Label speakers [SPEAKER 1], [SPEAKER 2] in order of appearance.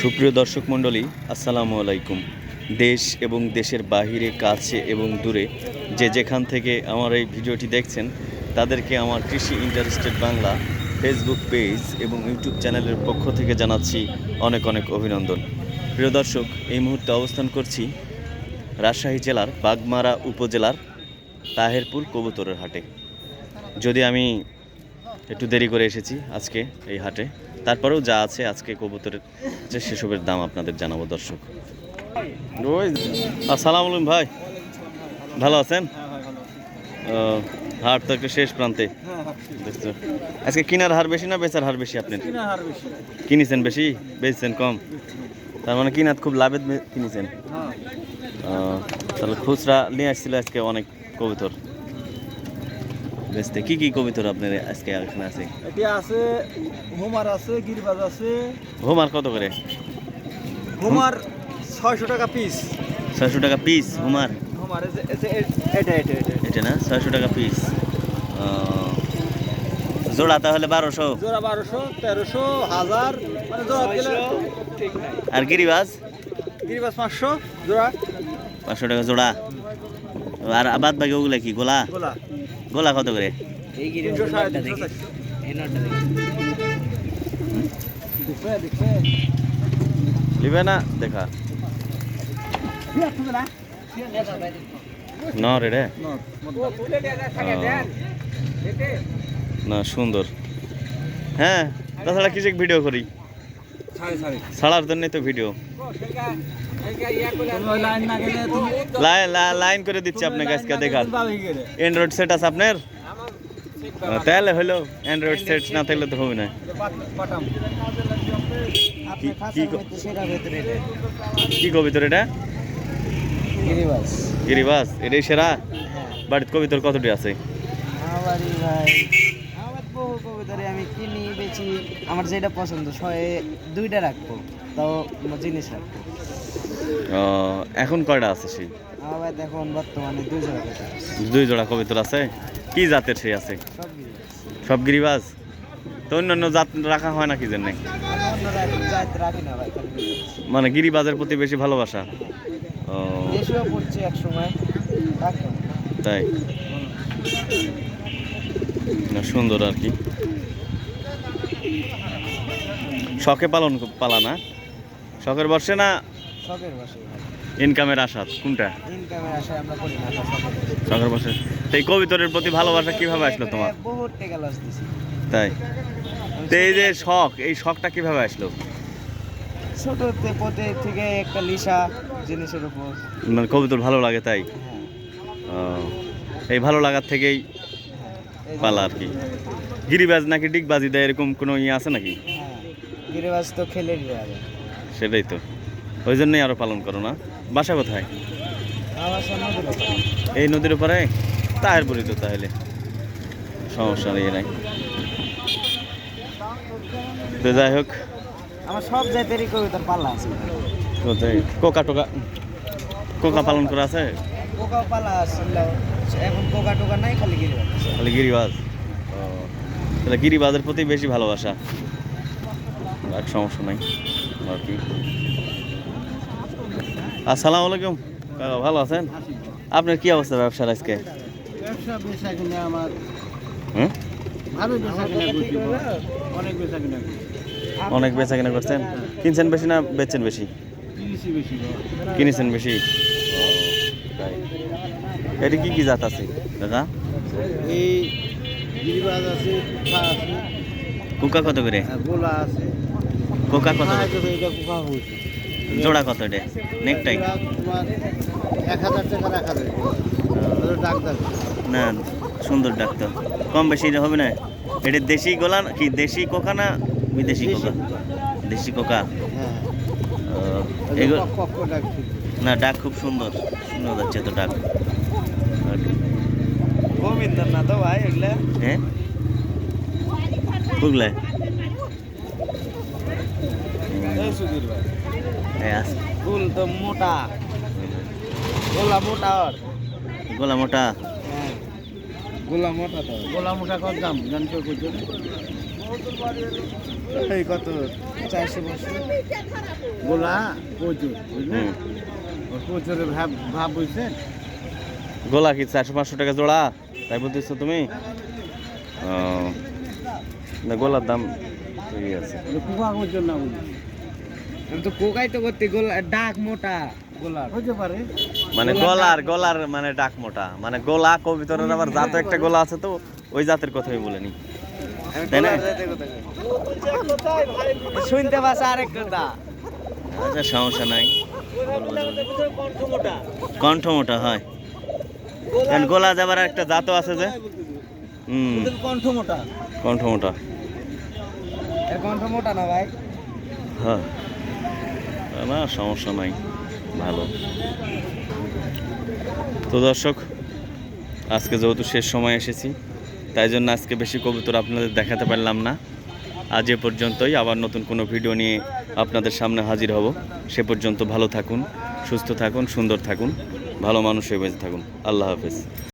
[SPEAKER 1] সুপ্রিয় দর্শক মণ্ডলী, আসসালামু আলাইকুম। দেশ এবং দেশের বাহিরে, কাছে এবং দূরে যে যেখান থেকে আমার এই ভিডিওটি দেখছেন, তাদেরকে আমার কৃষি ইন্টারেস্টেড বাংলা ফেসবুক পেজ এবং ইউটিউব চ্যানেলের পক্ষ থেকে জানাচ্ছি অনেক অনেক অভিনন্দন। প্রিয় দর্শক, এই মুহূর্তে অবস্থান করছি রাজশাহী জেলার বাগমারা উপজেলার তাহেরপুর কবুতরের হাটে। যদি আমি একটু দেরি করে এসেছি আজকে এই হাটে তারপরেও যা আছে আজকে কবুতরের যে সেসবের দাম আপনাদের জানাব দর্শক। আসসালামু আলাইকুম ভাই। ভালো আছেন? হাট তো একটু শেষ প্রান্তে। আজকে কিনার হার বেশি না বেচার হার বেশি আপনি কিনেছেন বেশি? বেচছেন কম? তার মানে কিনাত খুব লাভে কিনেছেন? তাহলে খুচরা নিয়ে আসছিল আজকে অনেক কবুতর। বেচতে কি কি কবুতর আপনার আজকে এখানে আছে?
[SPEAKER 2] এটি আছে হোমার আছে গিরিবাজ আছে।
[SPEAKER 1] হোমার কত করে?
[SPEAKER 2] হোমার ছয়শো টাকা পিস
[SPEAKER 1] ছয়শো টাকা পিস হোমার?
[SPEAKER 2] হোমার এটা এটা এটা।
[SPEAKER 1] এটা না? ছয়শো টাকা পিস জোড়া তাহলে বারোশো।
[SPEAKER 2] জোড়া বারোশো তেরোশো হাজার মানে জোড়া দিলে ঠিক নাই।
[SPEAKER 1] আর গিরিবাজ?
[SPEAKER 2] গিরিবাজ পাঁচশো জোড়া।
[SPEAKER 1] পাঁচশো টাকা জোড়া। আর বাদ বাকি ওগুলা কি গোলা?
[SPEAKER 2] গোলা।
[SPEAKER 1] গোলা কত করে? নিবে না দেখা। ন রে রে। না সুন্দর। হ্যাঁ তাছাড়া কিছু ভিডিও করি? ছাড়ার জন্যই তো ভিডিও
[SPEAKER 2] লাইন
[SPEAKER 1] করে দিচ্ছি আপনাকে আজকে
[SPEAKER 2] গেলে
[SPEAKER 1] অ্যান্ড্রয়েড সেট আছে আপনার? তাহলে হলো অ্যান্ড্রয়েড সেট না থাকলে তো হবে না। কি- কি ক- কি কবিতর এটা? গিরিবাস। এটাই সেরা? বাড়িতে কবিতর কতটি আছে?
[SPEAKER 3] আমার বহু কবিতারে আমি কিনি বেচি। আমার যেটা পছন্দ দুইটা রাখব তাও জিনিস রাখব।
[SPEAKER 1] এখন কয়টা আছে সেই?
[SPEAKER 3] এখন বর্তমানে দুই জোড়া
[SPEAKER 1] দুই জোড়া কবিতর আছে? কি জাতের সেই আছে?
[SPEAKER 3] সব গিরিবাজ।
[SPEAKER 1] তো অন্যান্য জাত রাখা হয় না কি জন্য। মানে গিরিবাজের প্রতি বেশি ভালোবাসা? ও। তাই? না সুন্দর আর কি। শখে পালন পালা না? শখের বর্ষে না
[SPEAKER 3] শখের বসে।
[SPEAKER 1] ইনকামের আশা কোনটা?
[SPEAKER 3] ইনকামের আশায় আমরা করি না শখের
[SPEAKER 1] তো এই কবিতরের প্রতি ভালোবাসা কীভাবে আসলো তোমার?
[SPEAKER 3] বহুত টাকা লস দিছি।
[SPEAKER 1] তাই? তো এই যে শখ এই শখটা কীভাবে আসলো?
[SPEAKER 3] ছোটতে পথে থেকে একটা লিসা জিনিসের উপর।
[SPEAKER 1] মানে কবিতর ভালো লাগে তাই?
[SPEAKER 3] হ্যাঁ।
[SPEAKER 1] এই ভালো লাগার থেকেই
[SPEAKER 3] হ্যাঁ
[SPEAKER 1] পালা আর কি। গিরিবাজ নাকি ডিগবাজি দেয় এরকম কোনো ইয়ে আছে নাকি?
[SPEAKER 3] হ্যাঁ গিরিবাজ তো খেলে
[SPEAKER 1] সেটাই তো। ওই জন্যই আরও পালন করো না। বাসা কোথায়। এই নদীর উপরে তাহের বলি তো তাহলে। সমস্যা নেই নাই তো যাই হোক।
[SPEAKER 3] আমার সব জাতেরই কবিতার পাল্লা আছে।
[SPEAKER 1] কোকা টোকা কোকা পালন করা আছে?
[SPEAKER 3] আসছিল এখন পোকা টোকা নাই খালি গিরিবাজ।
[SPEAKER 1] খালি গিরিবাজ? তাহলে গিরিবাজের প্রতি বেশি ভালোবাসা। আর সমস্যা নাই। আর কি? আসসালামু আলাইকুম। ভালো আছেন? আপনার কি অবস্থা ব্যবসার আজকে?
[SPEAKER 2] ব্যবসা বেচা কিনে আমার।
[SPEAKER 1] হুম?
[SPEAKER 2] ভালো বেচা কিনা করছি অনেক বেচা কিনা
[SPEAKER 1] অনেক বেচা কিনা করছেন? কিনছেন বেশি না বেচছেন বেশি? কিনেছেন বেশি? এটি কি কি জাত আছে দাদা?
[SPEAKER 2] এই গিরিবাজ আছে কুফা আছে।
[SPEAKER 1] কুকা কত করে?
[SPEAKER 2] আর গোলা আছে।
[SPEAKER 1] কোকা কত করে?
[SPEAKER 2] এটা হয়েছে।
[SPEAKER 1] জোড়া কত এটা? নেকটাই
[SPEAKER 2] ডাক
[SPEAKER 1] না সুন্দর ডাক্তার কম বেশি হবে না। এটা দেশি গোলা না- কি দেশি কোকা না বিদেশি
[SPEAKER 2] দেশি
[SPEAKER 1] কোকা? দেশি কোকা?
[SPEAKER 2] হ্যাঁ। ডাক।
[SPEAKER 1] না ডাক খুব সুন্দর। সুন্দর যাচ্ছে তো ডাক।
[SPEAKER 3] গোবিন্দর না তো ভাই এগুলা।
[SPEAKER 1] হ্যাঁ? বুঝলে
[SPEAKER 2] সুধীর ভাই।
[SPEAKER 3] ফুল তো মোটা। গোলা মোটা ওর।
[SPEAKER 1] গোলা মোটা?
[SPEAKER 3] হ্যাঁ।
[SPEAKER 2] গোলা মোটা তো। গোলা মোটা কত দাম? এই কত?
[SPEAKER 3] চারশো বছর
[SPEAKER 2] গোলা প্রচুর বুঝলেন
[SPEAKER 1] হুম।
[SPEAKER 2] ওর প্রচুরের ভাব ভাব বুঝছেন
[SPEAKER 1] গোলা কি চারশো পাঁচশো টাকা জোড়া? তাই বলতেছো তুমি? গোলার দাম ঠিকই আছে।
[SPEAKER 2] কুকা পর্যন্ত না বুঝি
[SPEAKER 3] আমি তো কোকাই তো করতে গোলা ডাক মোটা গোলার।
[SPEAKER 2] হতে পারে।
[SPEAKER 1] মানে গলার গলার মানে ডাক মোটা। মানে গোলা কবিতরের আবার জাত একটা গোলা আছে তো ওই জাতের কথাই বলেনি। তাই না?
[SPEAKER 3] শুনতে পাচ্ছ আরেক কথা।
[SPEAKER 1] আচ্ছা সমস্যা নাই। কণ্ঠ মোটা। হয়। কারণ গোলা যাবার একটা জাতও আছে যে। হুম।
[SPEAKER 2] কণ্ঠ মোটা।
[SPEAKER 1] কণ্ঠ মোটা।
[SPEAKER 3] কণ্ঠ মোটা না ভাই।
[SPEAKER 1] হ্যাঁ। না, সমস্যা নাই, ভালো। তো দর্শক, আজকে যেহেতু শেষ সময় এসেছি, তাই জন্য আজকে বেশি কবুতর আপনাদের দেখাতে পারলাম না। আজ এ পর্যন্তই, আবার নতুন কোনো ভিডিও নিয়ে আপনাদের সামনে হাজির হব। সে পর্যন্ত ভালো থাকুন, সুস্থ থাকুন, সুন্দর থাকুন, ভালো মানুষ হয়ে বেঁচে থাকুন। আল্লাহ হাফেজ।